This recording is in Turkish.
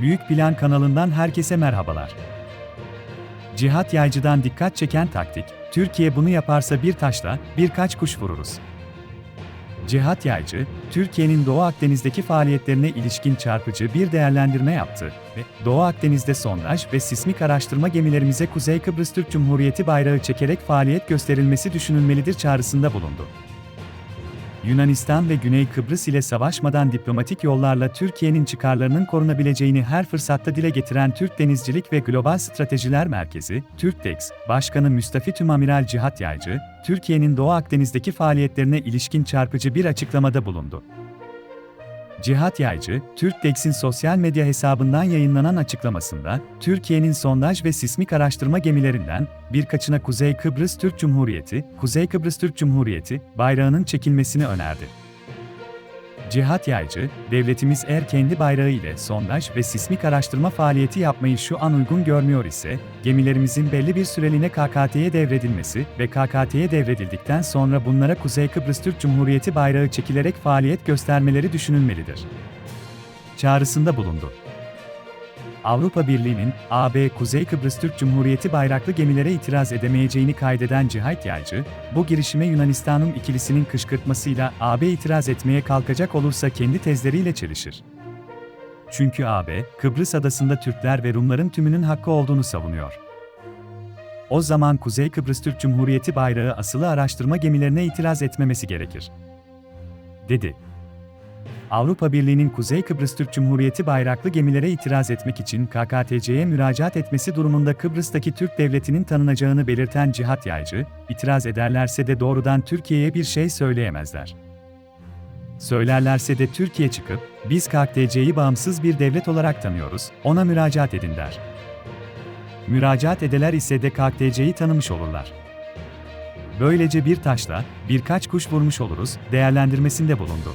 Büyük Plan kanalından herkese merhabalar. Cihat Yaycı'dan dikkat çeken taktik, Türkiye bunu yaparsa bir taşla birkaç kuş vururuz. Cihat Yaycı, Türkiye'nin Doğu Akdeniz'deki faaliyetlerine ilişkin çarpıcı bir değerlendirme yaptı ve Doğu Akdeniz'de sondaj ve sismik araştırma gemilerimize Kuzey Kıbrıs Türk Cumhuriyeti bayrağı çekerek faaliyet gösterilmesi düşünülmelidir çağrısında bulundu. Yunanistan ve Güney Kıbrıs ile savaşmadan diplomatik yollarla Türkiye'nin çıkarlarının korunabileceğini her fırsatta dile getiren Türk Denizcilik ve Global Stratejiler Merkezi, TÜRKTEX, Başkanı Müstafi Tümamiral Cihat Yaycı, Türkiye'nin Doğu Akdeniz'deki faaliyetlerine ilişkin çarpıcı bir açıklamada bulundu. Cihat Yaycı, TÜRKTEX'in sosyal medya hesabından yayınlanan açıklamasında, Türkiye'nin sondaj ve sismik araştırma gemilerinden birkaçına Kuzey Kıbrıs Türk Cumhuriyeti, Kuzey Kıbrıs Türk Cumhuriyeti bayrağının çekilmesini önerdi. Cihat Yaycı, devletimiz eğer kendi bayrağı ile sondaj ve sismik araştırma faaliyeti yapmayı şu an uygun görmüyor ise, gemilerimizin belli bir süreliğine KKT'ye devredilmesi ve KKT'ye devredildikten sonra bunlara Kuzey Kıbrıs Türk Cumhuriyeti bayrağı çekilerek faaliyet göstermeleri düşünülmelidir. Çağrısında bulundu. Avrupa Birliği'nin AB Kuzey Kıbrıs Türk Cumhuriyeti bayraklı gemilere itiraz edemeyeceğini kaydeden Cihat Yaycı, bu girişime Yunanistan'ın ikilisinin kışkırtmasıyla AB itiraz etmeye kalkacak olursa kendi tezleriyle çelişir. Çünkü AB, Kıbrıs adasında Türkler ve Rumların tümünün hakkı olduğunu savunuyor. O zaman Kuzey Kıbrıs Türk Cumhuriyeti bayrağı asılı araştırma gemilerine itiraz etmemesi gerekir. Dedi. Avrupa Birliği'nin Kuzey Kıbrıs Türk Cumhuriyeti bayraklı gemilere itiraz etmek için KKTC'ye müracaat etmesi durumunda Kıbrıs'taki Türk devletinin tanınacağını belirten Cihat Yaycı, itiraz ederlerse de doğrudan Türkiye'ye bir şey söyleyemezler. Söylerlerse de Türkiye çıkıp, biz KKTC'yi bağımsız bir devlet olarak tanıyoruz, ona müracaat edin der. Müracaat edeler ise de KKTC'yi tanımış olurlar. Böylece bir taşla birkaç kuş vurmuş oluruz değerlendirmesinde bulundu.